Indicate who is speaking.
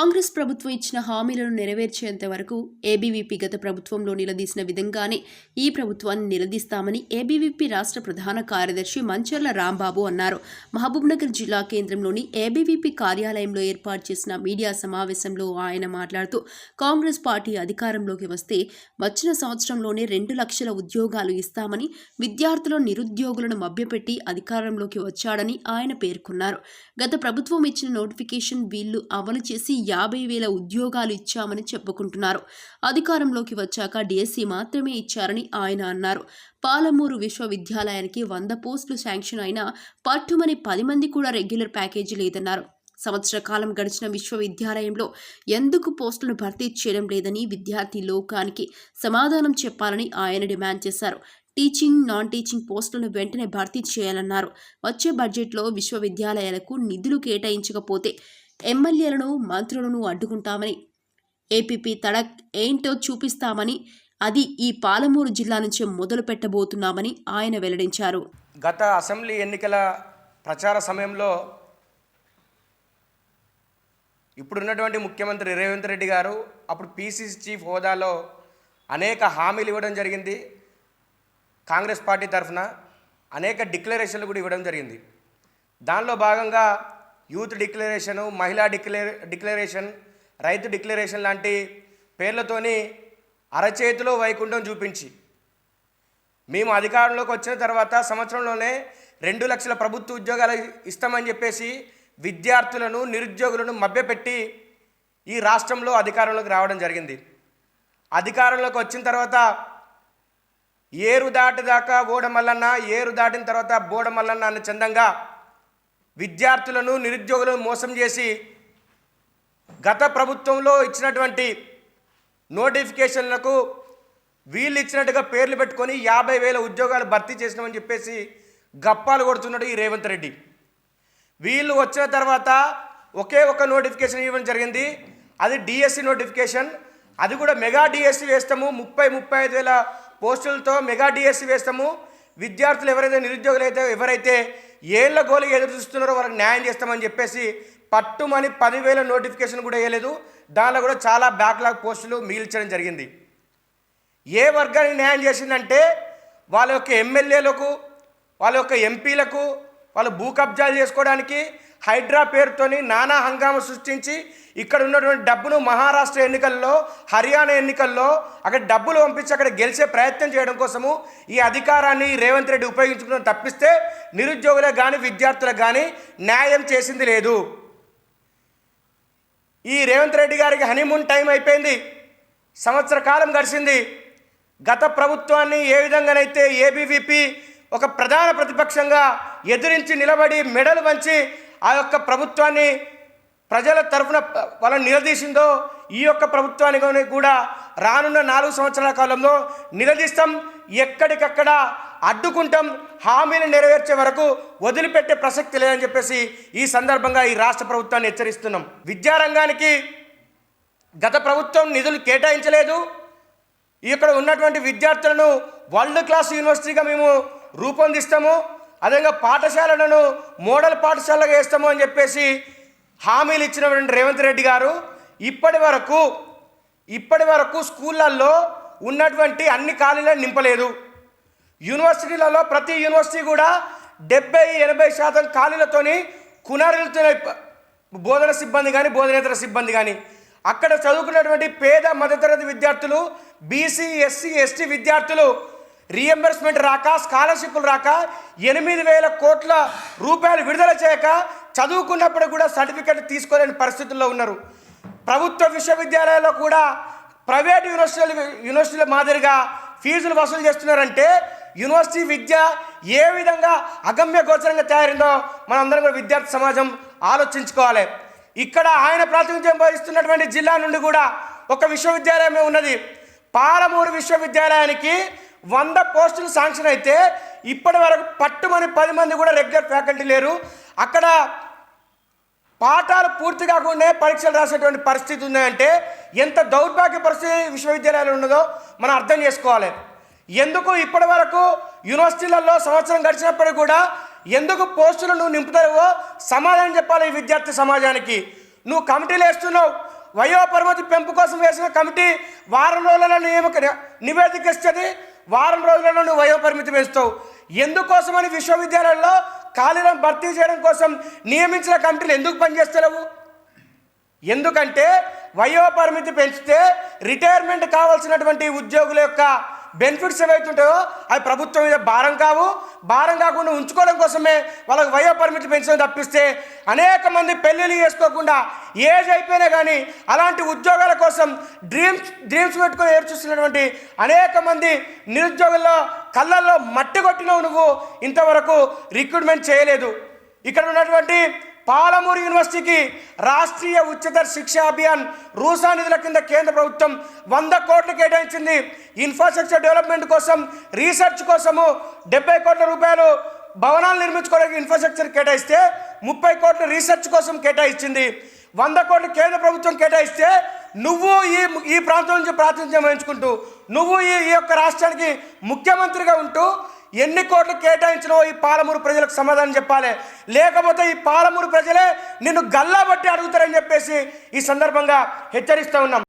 Speaker 1: కాంగ్రెస్ ప్రభుత్వం ఇచ్చిన హామీలను నెరవేర్చేంత వరకు ఏబీవీపీ గత ప్రభుత్వంలో నిలదీసిన విధంగానే ఈ ప్రభుత్వాన్ని నిలదీస్తామని ఏబీవీపీ రాష్ట్ర ప్రధాన కార్యదర్శి మంచర్ల రాంబాబు అన్నారు. మహబూబ్నగర్ జిల్లా కేంద్రంలోని ఏబీవీపీ కార్యాలయంలో ఏర్పాటు చేసిన మీడియా సమావేశంలో ఆయన మాట్లాడుతూ కాంగ్రెస్ పార్టీ అధికారంలోకి వస్తే వచ్చిన సంవత్సరంలోనే రెండు లక్షల ఉద్యోగాలు ఇస్తామని విద్యార్థుల నిరుద్యోగులను మభ్యపెట్టి అధికారంలోకి వచ్చాడని ఆయన పేర్కొన్నారు. గత ప్రభుత్వం ఇచ్చిన నోటిఫికేషన్ వీళ్ళు అమలు చేసి యాభై వేల ఉద్యోగాలు ఇచ్చామని చెప్పుకుంటున్నారు. అధికారంలోకి వచ్చాక డిఎస్సి మాత్రమే ఇచ్చారని ఆయన అన్నారు. పాలమూరు విశ్వవిద్యాలయానికి వంద పోస్టులు శాంక్షన్ అయినా పట్టుమని పది మంది కూడా రెగ్యులర్ ప్యాకేజీ లేదన్నారు. సంవత్సర కాలం గడిచిన విశ్వవిద్యాలయంలో ఎందుకు పోస్టులను భర్తీ చేయడం లేదని విద్యార్థి లోకానికి సమాధానం చెప్పాలని ఆయన డిమాండ్ చేశారు. టీచింగ్ నాన్ టీచింగ్ పోస్టులను వెంటనే భర్తీ చేయాలన్నారు. వచ్చే బడ్జెట్లో విశ్వవిద్యాలయాలకు నిధులు కేటాయించకపోతే ఎమ్మెల్యేలను మంత్రులను అడ్డుకుంటామని ఏపీపీ తడక్ ఏంటో చూపిస్తామని అది ఈ పాలమూరు జిల్లా నుంచే మొదలు పెట్టబోతున్నామని ఆయన వెల్లడించారు.
Speaker 2: గత అసెంబ్లీ ఎన్నికల ప్రచార సమయంలో ఇప్పుడున్నటువంటి ముఖ్యమంత్రి రేవంత్ రెడ్డి గారు అప్పుడు పీసీసీ చీఫ్ హోదాలో అనేక హామీలు ఇవ్వడం జరిగింది. కాంగ్రెస్ పార్టీ తరఫున అనేక డిక్లరేషన్లు కూడా ఇవ్వడం జరిగింది. దానిలో భాగంగా యూత్ డిక్లరేషను మహిళా డిక్లే డిక్లరేషన్ రైతు డిక్లరేషన్ లాంటి పేర్లతోని అరచేతిలో వైకుంఠం చూపించి మేము అధికారంలోకి వచ్చిన తర్వాత సంవత్సరంలోనే రెండు లక్షల ప్రభుత్వ ఉద్యోగాలు ఇస్తామని చెప్పేసి విద్యార్థులను నిరుద్యోగులను మభ్యపెట్టి ఈ రాష్ట్రంలో అధికారంలోకి రావడం జరిగింది. అధికారంలోకి వచ్చిన తర్వాత ఏరు దాటి దాకా ఓడమల్లన్న ఏరు దాటిన తర్వాత బోడమల్లన్న అన్న చందంగా విద్యార్థులను నిరుద్యోగులను మోసం చేసి గత ప్రభుత్వంలో ఇచ్చినటువంటి నోటిఫికేషన్లకు వీళ్ళు ఇచ్చినట్టుగా పేర్లు పెట్టుకొని యాభై వేల ఉద్యోగాలు భర్తీ చేసినామని చెప్పేసి గప్పాలు కొడుతున్నాడు ఈ రేవంత్ రెడ్డి. వీళ్ళు వచ్చిన తర్వాత ఒకే ఒక నోటిఫికేషన్ ఇవ్వడం జరిగింది. అది డిఎస్సి నోటిఫికేషన్. అది కూడా మెగా డిఎస్సి వేస్తాము. ముప్పై ముప్పై ఐదు వేల పోస్టులతో మెగా డిఎస్సి వేస్తాము. విద్యార్థులు ఎవరైతే నిరుద్యోగులు అయితే ఎవరైతే ఏళ్ళ గోలికి ఎదురు చూస్తున్నారో వాళ్ళకి న్యాయం చేస్తామని చెప్పేసి పట్టుమని పదివేల నోటిఫికేషన్ కూడా వేయలేదు. దానిలో కూడా చాలా బ్యాక్లాగ్ పోస్టులు మిగిల్చడం జరిగింది. ఏ వర్గానికి న్యాయం చేసిందంటే వాళ్ళ యొక్క ఎమ్మెల్యేలకు వాళ్ళ యొక్క ఎంపీలకు వాళ్ళు భూ కబ్జాలు చేసుకోవడానికి హైడ్రా పేరుతోని నానా హంగామా సృష్టించి ఇక్కడ ఉన్నటువంటి డబ్బును మహారాష్ట్ర ఎన్నికల్లో హర్యానా ఎన్నికల్లో అక్కడ డబ్బులు పంపించి అక్కడ గెలిచే ప్రయత్నం చేయడం కోసము ఈ అధికారాన్ని రేవంత్ రెడ్డి ఉపయోగించుకుని తప్పిస్తే నిరుద్యోగులకు కానీ విద్యార్థులకు కానీ న్యాయం చేసింది లేదు. ఈ రేవంత్ రెడ్డి గారికి హనీమూన్ టైం అయిపోయింది. సంవత్సర కాలం గడిచింది. గత ప్రభుత్వాన్ని ఏ విధంగానైతే ఏబీవీపీ ఒక ప్రధాన ప్రతిపక్షంగా ఎదిరించి నిలబడి మెడలు వంచి ఆ యొక్క ప్రభుత్వాన్ని ప్రజల తరఫున వాళ్ళని నిలదీసిందో ఈ యొక్క ప్రభుత్వానికి కూడా రానున్న నాలుగు సంవత్సరాల కాలంలో నిలదీస్తాం. ఎక్కడికక్కడ అడ్డుకుంటాం. హామీలు నెరవేర్చే వరకు వదిలిపెట్టే ప్రసక్తి లేదని చెప్పేసి ఈ సందర్భంగా ఈ రాష్ట్ర ప్రభుత్వాన్ని హెచ్చరిస్తున్నాం. విద్యారంగానికి గత ప్రభుత్వం నిధులు కేటాయించలేదు. ఇక్కడ ఉన్నటువంటి విద్యార్థులను వరల్డ్ క్లాస్ యూనివర్సిటీగా మేము రూపొందిస్తాము. అదేవిధంగా పాఠశాలను మోడల్ పాఠశాలగా వేస్తాము అని చెప్పేసి హామీలు ఇచ్చినటువంటి రేవంత్ రెడ్డి గారు ఇప్పటి వరకు ఇప్పటి వరకు స్కూళ్ళల్లో ఉన్నటువంటి అన్ని ఖాళీలను నింపలేదు. యూనివర్సిటీలలో ప్రతి యూనివర్సిటీ కూడా డెబ్బై ఎనభై శాతం ఖాళీలతోని కునారిల్తున్నాయి బోధన సిబ్బంది కానీ బోధనేతర సిబ్బంది కానీ అక్కడ చదువుకున్నటువంటి పేద మధ్యతరగతి విద్యార్థులు బీసీ ఎస్సీ ఎస్టీ విద్యార్థులు రీఎంబర్స్మెంట్ రాక స్కాలర్షిప్లు రాక ఎనిమిది వేల కోట్ల రూపాయలు విడుదల చేయక చదువుకున్నప్పుడు కూడా సర్టిఫికెట్ తీసుకోలేని పరిస్థితుల్లో ఉన్నారు. ప్రభుత్వ విశ్వవిద్యాలయాల్లో కూడా ప్రైవేట్ యూనివర్సిటీలు యూనివర్సిటీల మాదిరిగా ఫీజులు వసూలు చేస్తున్నారంటే యూనివర్సిటీ విద్య ఏ విధంగా అగమ్య గోచరంగా తయారైందో మనందరం కూడా విద్యార్థి సమాజం ఆలోచించుకోవాలి. ఇక్కడ ఆయన ప్రాతినిధ్యం వహిస్తున్నటువంటి జిల్లా నుండి కూడా ఒక విశ్వవిద్యాలయమే ఉన్నది. పాలమూరు విశ్వవిద్యాలయానికి వంద పోస్టులు శాంక్షన్ అయితే ఇప్పటి వరకు పట్టుమని పది మంది కూడా రెగ్యులర్ ఫ్యాకల్టీ లేరు. అక్కడ పాఠాలు పూర్తి కాకుండా పరీక్షలు రాసేటువంటి పరిస్థితి ఉందంటే ఎంత దౌర్భాగ్య పరిస్థితి విశ్వవిద్యాలయాలు ఉన్నదో మనం అర్థం చేసుకోవాలి. ఎందుకు ఇప్పటి వరకు యూనివర్సిటీలలో సంవత్సరం గడిచినప్పటికీ కూడా ఎందుకు పోస్టులు నువ్వు నింపుతావో సమాధానం చెప్పాలి ఈ విద్యార్థి సమాజానికి. నువ్వు కమిటీలు వేస్తున్నావు వయోపరిమితి పెంపు కోసం వేసిన కమిటీ వారం రోజులలో నియమక నివేదిక ఇస్తుంది. వారం రోజులలో నువ్వు వయోపరిమితి వేస్తావు. ఎందుకోసమని విశ్వవిద్యాలయంలో ఖాళీలను భర్తీ చేయడం కోసం నియమించిన కమిటీలు ఎందుకు పనిచేస్తలేవు? ఎందుకంటే వయో పరిమితి పెంచితే రిటైర్మెంట్ కావాల్సినటువంటి ఉద్యోగుల యొక్క బెనిఫిట్స్ ఏవైతే ఉంటాయో అవి ప్రభుత్వం మీద భారం కావు. భారం కాకుండా ఉంచుకోవడం కోసమే వాళ్ళకి వయో పరిమితి పెంచడం తప్పిస్తే అనేక మంది పెళ్ళిళ్ళు చేసుకోకుండా ఏజ్ అయిపోయినా కానీ అలాంటి ఉద్యోగాల కోసం డ్రీమ్స్ డ్రీమ్స్ పెట్టుకొని ఏర్చూస్తున్నటువంటి అనేక మంది నిరుద్యోగుల్లో కళ్ళల్లో మట్టి కొట్టినవు నువ్వు. ఇంతవరకు రిక్రూట్మెంట్ చేయలేదు. ఇక్కడ ఉన్నటువంటి పాలమూరు యూనివర్సిటీకి రాష్ట్రీయ ఉచ్చతర శిక్షా అభియాన్ రూసా నిధుల కింద కేంద్ర ప్రభుత్వం వంద కోట్లు కేటాయించింది. ఇన్ఫ్రాస్ట్రక్చర్ డెవలప్మెంట్ కోసం రీసెర్చ్ కోసము డెబ్బై కోట్ల రూపాయలు భవనాలు నిర్మించుకోవడానికి ఇన్ఫ్రాస్ట్రక్చర్ కేటాయిస్తే ముప్పై కోట్లు రీసెర్చ్ కోసం కేటాయించింది వంద కోట్లు కేంద్ర ప్రభుత్వం కేటాయిస్తే నువ్వు ఈ ఈ ప్రాంతం నుంచి ప్రాతినిధ్యం వహించుకుంటూ నువ్వు ఈ ఈ యొక్క రాష్ట్రానికి ముఖ్యమంత్రిగా ఉంటూ ఎన్ని కోట్లు కేటాయించినో ఈ పాలమూరు ప్రజలకు సమాధానం చెప్పాలి. లేకపోతే ఈ పాలమూరు ప్రజలే నిన్ను గల్లా బట్టి అడుగుతారని చెప్పేసి ఈ సందర్భంగా హెచ్చరిస్తూ ఉన్నాం.